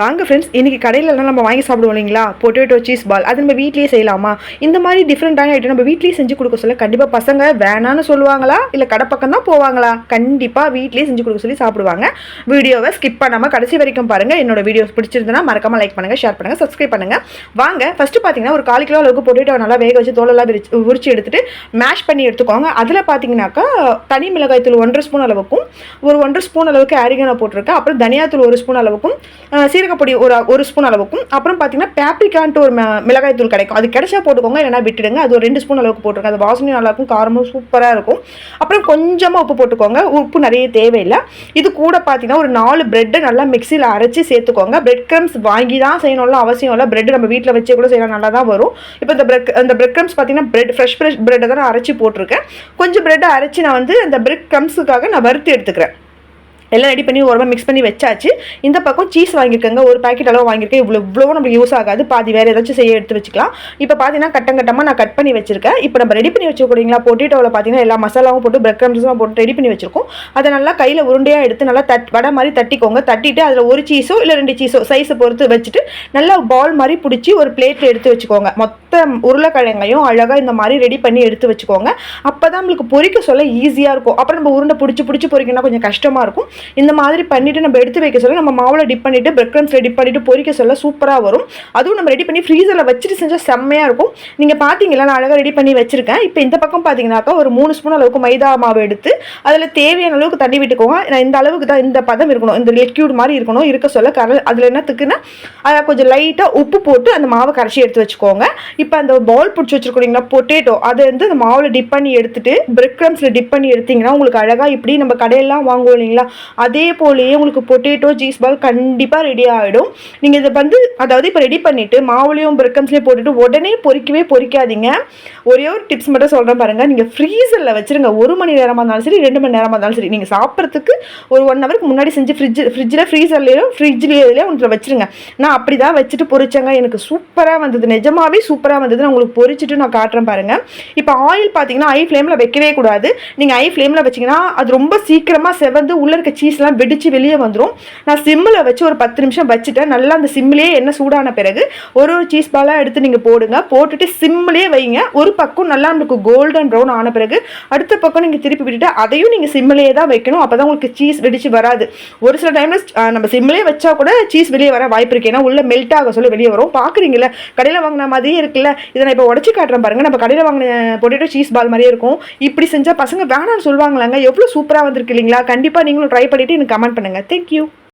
வாங்க ஃப்ரெண்ட்ஸ் இன்றைக்கி கடையிலலாம் நம்ம வாங்கி சாப்பிடுவோம் இல்லைங்களா? பொட்டேட்டோ சீஸ் பால் அது நம்ம வீட்லேயே செய்யலாமா? இந்த மாதிரி டிஃப்ரெண்ட்டான ஐட்டம் நம்ம வீட்லேயே செஞ்சு கொடுக்க சொல்ல கண்டிப்பாக பசங்க வேணான்னு சொல்லுவாங்களா? இல்லை கடை பக்கம் தான் போவாங்களா? கண்டிப்பாக வீட்லேயே செஞ்சு கொடுக்க சொல்லி சாப்பிடுவாங்க. வீடியோவை ஸ்கிப் பண்ணாமல் கடைசி வரைக்கும் பாருங்கள் என்னோட வீடியோஸ் பிடிச்சிருந்தனா மறக்காமல் லைக் பண்ணுங்கள் ஷேர் பண்ணுங்கள் சப்ஸ்கிரைப் பண்ணுங்கள் வாங்க ஃபஸ்ட்டு பார்த்தீங்கன்னா ஒரு கால் கிலோ அளவுக்கு பொட்டேட்டோ நல்லா வேக வச்சு தோலெல்லாம் விரிச்சு உரிச்சு எடுத்துகிட்டு மேஷ் பண்ணி எடுத்துக்கோங்க. அதில் பார்த்தீங்கன்னாக்கா தனி மிளகாய் தூள் ஒன்றரை ஸ்பூன் அளவுக்கும் ஒரு ஒன்றரை ஸ்பூன் அளவுக்கு அரிகனை போட்டிருக்கேன். அப்புறம் தனியாத்தூள் ஒரு ஸ்பூன் அளவுக்கும் சீரக சீரகப்பொடி ஒரு ஒரு ஸ்பூன் அளவுக்கும் அப்புறம் பார்த்தீங்கன்னா பேப்ரிக்கான்ட்டு ஒரு மிளகாய் தூள் கிடைக்கும். அது கிடைச்சா போட்டுக்கோங்க இல்லைனா விட்டுடுங்க. அது ஒரு ரெண்டு ஸ்பூன் அளவுக்கு போட்டுருங்க. அது வாசனையும் நல்லாயிருக்கும் காரமும் சூப்பராக இருக்கும். அப்புறம் கொஞ்சமாக உப்பு போட்டுக்கோங்க. உப்பு நிறைய தேவையில்லை. இது கூட பார்த்தீங்கன்னா ஒரு நாலு பிரெட்டை நல்லா மிக்சியில் அரைச்சி சேர்த்துக்கோங்க. பிரெட் க்ரம்ஸ் வாங்கி தான் செய்யணும்லாம் அவசியம் இல்லை. பிரெட் நம்ம வீட்டில் வச்சே கூட செய்யலாம் நல்லா தான் வரும். இப்போ இந்த பிரெட் அந்த பிரெட் க்ரம்ஸ் பார்த்தீங்கன்னா பிரெட் ஃப்ரெஷ் ஃப்ரெஷ் பிரெட்டை தான் நான் அரைச்சி போட்டிருக்கேன். கொஞ்சம் பிரெட்டை அரைச்சி நான் வந்து அந்த பிரெட் க்ரம்ஸுக்காக நான் வறுத்து எடுத்துக்கிறேன். எல்லாம் ரெடி பண்ணி ஒரு மிக்ஸ் பண்ணி வச்சாச்சு. இந்த பக்கம் சீஸ் வாங்கியிருக்கேங்க. ஒரு பேக்கெட் அளவு வாங்கியிருக்கேன். இவ்வளோ இவ்வளோ நம்மளுக்கு யூஸ் ஆகாது. பாதி வேறு ஏதாச்சும் செய்ய எடுத்து வச்சுக்கலாம். இப்போ பார்த்தீங்கன்னா கட்டம் கட்டமாக நான் கட் பண்ணி வச்சிருக்கேன். இப்போ நம்ம ரெடி பண்ணி வச்சுருக்கீங்களா பொட்டேட்டோவில் பார்த்தீங்கன்னா எல்லா மசாலாவும் போட்டு பிரெட் க்ரம்ஸ்லாம் போட்டு ரெடி பண்ணி வச்சிருக்கோம். அதை நல்லா கையில் உருண்டையாக எடுத்து நல்லா தட் வடை மாதிரி தட்டிக்கோங்க. தட்டிட்டு அதில் ஒரு சீஸோ இல்லை ரெண்டு சீஸோ சைஸை பொறுத்து வச்சுட்டு நல்லா பால் மாதிரி பிடிச்சி ஒரு பிளேட்டில் எடுத்து வச்சுக்கோங்க. மொத்த உருளைக்கிழங்கையும் அழகாக இந்த மாதிரி ரெடி பண்ணி எடுத்து வச்சுக்கோங்க. அப்போ தான் நம்மளுக்கு பொரிக்க சொல்ல ஈஸியாக இருக்கும். அப்புறம் நம்ம உருண்டை பிடிச்சி பிடிச்சி பொறிக்கணும்னா கொஞ்சம் கஷ்டமாக இருக்கும். இந்த மாதிரி பண்ணிவிட்டு நம்ம எடுத்து வைக்க சொல்ல நம்ம மாவில் டிப் பண்ணிவிட்டு பிரெட் க்ரம்ஸில் டிப் பண்ணிவிட்டு பொரிக்க சொல்ல சூப்பராக வரும். அதுவும் நம்ம ரெடி பண்ணி ஃப்ரீசரில் வச்சுட்டு செஞ்சால் செம்மையாக இருக்கும். நீங்கள் பார்த்தீங்களா நான் அழகாக ரெடி பண்ணி வச்சுருக்கேன். இப்போ இந்த பக்கம் பார்த்தீங்கன்னாக்கா ஒரு மூணு ஸ்பூன் அளவுக்கு மைதா மாவு எடுத்து அதில் தேவையான அளவுக்கு தண்ணி விட்டுக்கோங்க. நான் இந்த அளவுக்கு தான் இந்த பதம் இருக்கணும். இந்த லிக்யூட் மாதிரி இருக்கணும். இருக்க சொல்ல கர அதில் என்னத்துக்குன்னா அதை கொஞ்சம் லைட்டாக உப்பு போட்டு அந்த மாவை கரைச்சி எடுத்து வச்சுக்கோங்க. இப்போ அந்த பவுல் பிடிச்சி வச்சிருக்கீங்களா? பொட்டேட்டோ அதை வந்து அந்த மாவில் டிப் பண்ணி எடுத்துகிட்டு பிரெட் க்ரம்ஸில் டிப் பண்ணி எடுத்தீங்கன்னா உங்களுக்கு அழகாக இப்படி நம்ம கடையெல்லாம் வாங்குவோம் இல்லைங்களா? அதே போலேயே உங்களுக்கு பொட்டேட்டோ சீஸ் பால் கண்டிப்பாக ரெடி ஆகிடும் நீங்கள் இதை வந்து அதாவது இப்போ ரெடி பண்ணிவிட்டு மாவுலேயும் பிரெட் க்ரம்ஸ்லேயும் போட்டுட்டு உடனே பொறிக்கவே பொறிக்காதீங்க. ஒரே ஒரு டிப்ஸ் மட்டும் சொல்கிறேன் பாருங்கள் நீங்கள் ஃப்ரீசரில் வச்சுருங்க. ஒரு மணி நேரமாக இருந்தாலும் சரி ரெண்டு மணி நேரமாக இருந்தாலும் சரி. நீங்கள் சாப்பிட்றதுக்கு ஒரு ஒன் ஹவருக்கு முன்னாடி செஞ்சு ஃப்ரிட்ஜ் ஃப்ரிட்ஜில் ஃப்ரீசர்லேயும் ஃப்ரிட்ஜ்லேயே இதுலேயே ஒன்றில் வச்சுருங்க. நான் அப்படி தான் வச்சுட்டு பொரிச்சேங்க எனக்கு சூப்பராக வந்தது. நிஜமாவே சூப்பராக வந்தது. நான் உங்களுக்கு பொரிச்சிட்டு நான் காட்டுறேன் பாருங்கள் இப்போ ஆயில் பார்த்தீங்கன்னா ஐ ஃப்ளேமில் வைக்கவே கூடாது. நீங்கள் ஐ ஃப்ளேமில் வச்சிங்கன்னா அது ரொம்ப சீக்கிரமாக செவந்து உள்ளே இருக்க சீஸ்லாம் வெடித்து வெளியே வந்துடும் நான் சிம்மில் வச்சு ஒரு பத்து நிமிஷம் வச்சுட்டேன். நல்லா அந்த சிம்மிலே எண்ணெய் சூடான பிறகு ஒரு ஒரு சீஸ் பாலாக எடுத்து நீங்கள் போடுங்க. போட்டுட்டு சிம்மிலே வைங்க. ஒரு பக்கம் நல்லா நம்மளுக்கு கோல்டன் ப்ரௌன் ஆன பிறகு அடுத்த பக்கம் நீங்கள் திருப்பி விட்டுட்டு அதையும் நீங்கள் சிம்மிலேயே தான் வைக்கணும். அப்போ தான் உங்களுக்கு சீஸ் வெடித்து வராது. ஒரு சில டைமில் நம்ம சிம்மிலே வச்சா கூட சீஸ் வெளியே வர வாய்ப்பு இருக்கு. ஏன்னா உள்ளே மெல்ட் ஆக சொல்லி வெளியே வரும். பார்க்குறீங்களா கடையில் வாங்கின மாதிரியே இருக்குல்ல? இதை நான் இப்போ உடச்சி காட்டுறேன் பாருங்க. நம்ம கடையில் வாங்கின பொட்டேட்டோ சீஸ் பால் மாதிரியே இருக்கும். இப்படி செஞ்சால் பசங்க வேணாம்னு சொல்லுவாங்களாங்க. எவ்வளோ சூப்பராக வந்திருக்கு இல்லைங்களா? கண்டிப்பாக நீங்களும் ட்ரை பண்ணிவிட்டு எனக்கு கமெண்ட் பண்ணுங்கள் தேங்க்யூ